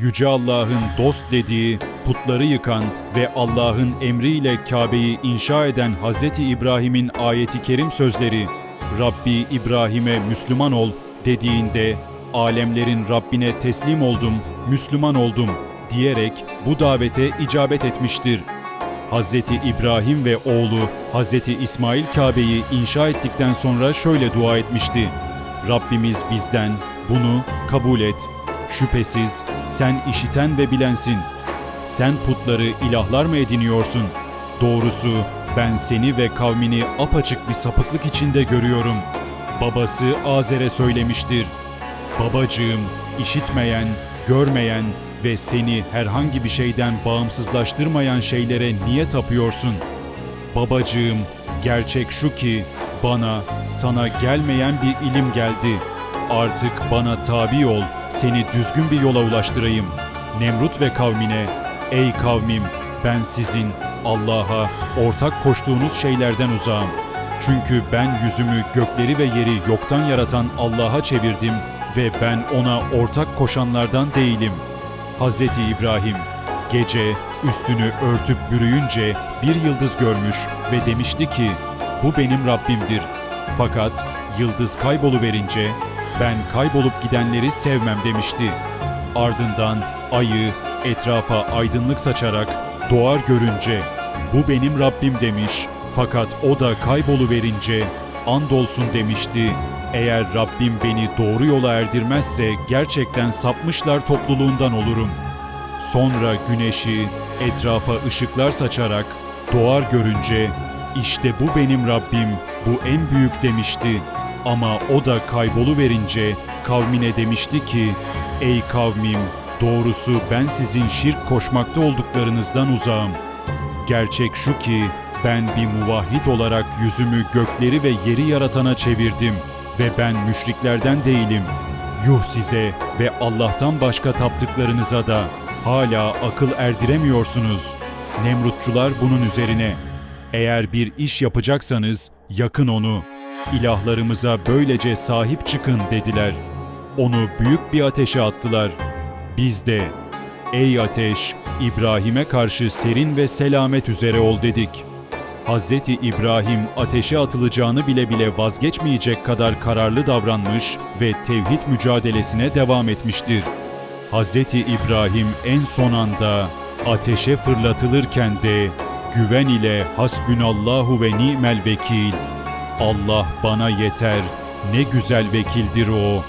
Yüce Allah'ın dost dediği, putları yıkan ve Allah'ın emriyle Kabe'yi inşa eden Hz. İbrahim'in ayeti kerim sözleri, Rabbi İbrahim'e Müslüman ol dediğinde, alemlerin Rabbine teslim oldum, Müslüman oldum diyerek bu davete icabet etmiştir. Hz. İbrahim ve oğlu Hz. İsmail Kabe'yi inşa ettikten sonra şöyle dua etmişti. Rabbimiz bizden bunu kabul et. Şüphesiz sen işiten ve bilensin. Sen putları ilahlar mı ediniyorsun? Doğrusu ben seni ve kavmini apaçık bir sapıklık içinde görüyorum. Babası Azer'e söylemiştir. Babacığım, işitmeyen, görmeyen ve seni herhangi bir şeyden bağımsızlaştırmayan şeylere niye tapıyorsun? Babacığım, gerçek şu ki bana, sana gelmeyen bir ilim geldi. Artık bana tabi ol, seni düzgün bir yola ulaştırayım. Nemrut ve kavmine, ey kavmim, ben sizin Allah'a ortak koştuğunuz şeylerden uzağım. Çünkü ben yüzümü gökleri ve yeri yoktan yaratan Allah'a çevirdim ve ben ona ortak koşanlardan değilim. Hz. İbrahim gece üstünü örtüp bürüyünce bir yıldız görmüş ve demişti ki bu benim Rabbimdir. Fakat yıldız kayboluverince ben kaybolup gidenleri sevmem demişti. Ardından ayı etrafa aydınlık saçarak doğar görünce bu benim Rabbim demiş. Fakat o da kayboluverince andolsun demişti. Eğer Rabbim beni doğru yola erdirmezse gerçekten sapmışlar topluluğundan olurum. Sonra güneşi etrafa ışıklar saçarak doğar görünce işte bu benim Rabbim, bu en büyük demişti. Ama o da kaybolu verince kavmine demişti ki, Ey kavmim, doğrusu ben sizin şirk koşmakta olduklarınızdan uzağım. Gerçek şu ki ben bir muvahhid olarak yüzümü gökleri ve yeri yaratana çevirdim ve ben müşriklerden değilim. Yuh size ve Allah'tan başka taptıklarınıza da hala akıl erdiremiyorsunuz. Nemrutçular bunun üzerine eğer bir iş yapacaksanız yakın onu. İlahlarımıza böylece sahip çıkın dediler. Onu büyük bir ateşe attılar. Biz de ey ateş İbrahim'e karşı serin ve selamet üzere ol dedik. Hz. İbrahim ateşe atılacağını bile bile vazgeçmeyecek kadar kararlı davranmış ve tevhid mücadelesine devam etmiştir. Hz. İbrahim en son anda ateşe fırlatılırken de güven ile hasbünallahu ve ni'mel vekil. Allah bana yeter, ne güzel vekildir o.